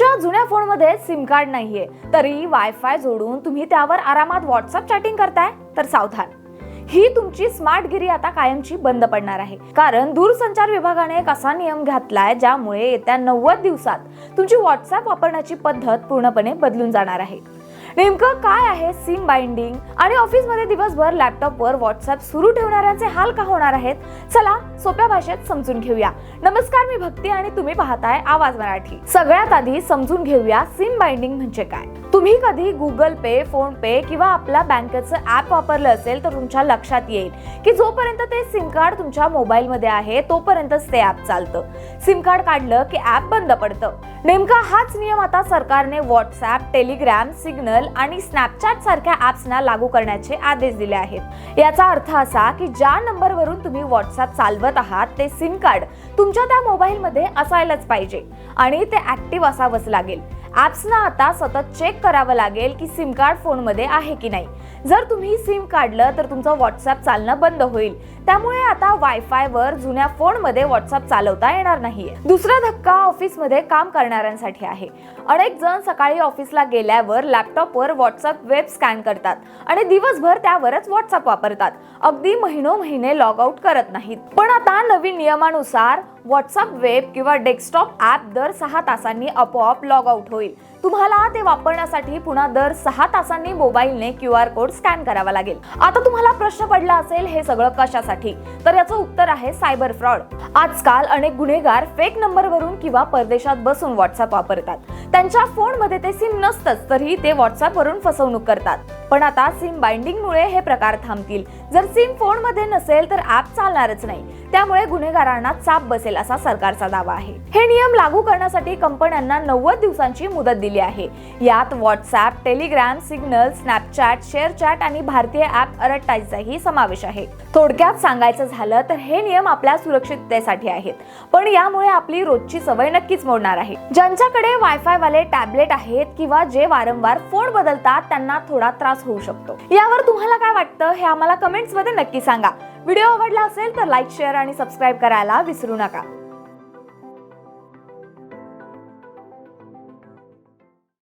तुमच्या जुन्या फोनमध्ये सिम कार्ड नाहीये. तरी वायफाय जोडून तुम्ही त्यावर आरामात व्हॉट्सअप चॅटिंग करताय तर सावधान. ही तुमची स्मार्टगिरी आता कायमची बंद पडणार आहे. कारण दूरसंचार विभागाने एक असा नियम घातलाय ज्यामुळे येत्या नव्वद दिवसात तुमची व्हॉट्सअप वापरण्याची पद्धत पूर्णपणे बदलून जाणार आहे. नेमकं काय आहे सिम बाइंडिंग? आणि ऑफिसमध्ये दिवसभर लॅपटॉपवर व्हॉट्सअप सुरू ठेवणाऱ्यांचे हाल का होणार आहेत? चला सोप्या भाषेत समजून घेऊया. नमस्कार मी भक्ती आणि तुम्ही पाहताय आवाज मराठी. सगळ्यात आधी समजून घेऊया सिम बाइंडिंग म्हणजे काय. तुम्ही कधी गुगल पे फोन पे किंवा आपल्या बँकेचं ऍप वापरलं असेल तर तुमच्या लक्षात येईल की जोपर्यंत ते सिम कार्ड तुमच्या मोबाईलमध्ये आहे तोपर्यंतच ते ऍप चालतं. सिम कार्ड काढलं की ऍप बंद पडतं. नेमका हाच नियम आता सरकारने व्हॉट्सअप टेलिग्राम सिग्नल आणि स्नॅपचॅट सारख्या ऍप्सना लागू करण्याचे आदेश दिले आहेत. याचा अर्थ असा की ज्या नंबरवरून तुम्ही व्हॉट्सअप चालवत आहात ते सिम कार्ड तुमच्या त्या मोबाईलमध्ये असायलाच पाहिजे आणि ते ऍक्टिव्ह असावंच लागेल. ॲप्सना आता सतत चेक करावं लागेल की सिम कार्ड फोनमध्ये आहे की नाही. जर तुम्ही सिम काढलं तर तुमचं व्हॉट्सअप चालणं बंद होईल. त्यामुळे आता वायफायवर जुन्या फोनमध्ये व्हॉट्सअप चालवता येणार नाही दुसरा धक्का ऑफिसमध्ये काम करणाऱ्यांसाठी आहे. अनेक जण सकाळी ऑफिसला गेल्यावर लॅपटॉपवर व्हॉट्सअप वेब स्कॅन करतात आणि दिवसभर त्यावरच व्हॉट्सअप वापरतात. अगदी महिनो महिने लॉग आउट करत नाहीत. पण आता नवीन नियमानुसार व्हॉट्सअप वेब किंवा डेस्कटॉप ॲप दर सहा तासांनी आपोआप लॉग आउट होईल. तुम्हाला ते वापरण्यासाठी पुन्हा दर सहा तासांनी मोबाईलने क्यू आर कोड स्कॅन करावा लागेल. आता तुम्हाला प्रश्न पडला असेल हे सगळं कशासाठी? तर याचं उत्तर आहे सायबर फ्रॉड आजकाल अनेक गुन्हेगार फेक नंबरवरून किंवा परदेशात बसून व्हॉट्सअप वापरतात. त्यांच्या फोनमध्ये ते सिम नसतंच तरीही ते व्हॉट्सअपवरून फसवणूक करतात. पण आता सिम बाइंडिंगमुळे हे प्रकार थांबतील. जर सिम फोनमध्ये नसेल तर ऍप चालणारच नाही. त्यामुळे गुन्हेगारांना चाप बसेल असा सरकारचा दावा आहे. हे नियम लागू करण्यासाठी कंपन्यांना नव्वद दिवसांची मुदत दिली आहे. यात WhatsApp Telegram Signal Snapchat ShareChat आणि भारतीय ऍप अरटाईचाही समावेश आहे. थोडक्यात सांगायचं झालं तर हे नियम आपल्या सुरक्षिततेसाठी आहेत. पण यामुळे आपली रोजची सवय नक्कीच मोडणार आहे. ज्यांच्याकडे वायफाय वाले टॅबलेट आहेत किंवा जे वारंवार फोन बदलतात त्यांना थोडा त्रास होऊ शकतो. यावर तुम्हाला काय वाटतं हे आम्हाला कमेंट्समध्ये नक्की सांगा. व्हिडिओ आवडला असेल तर लाईक शेअर आणि सबस्क्राईब करायला विसरू नका.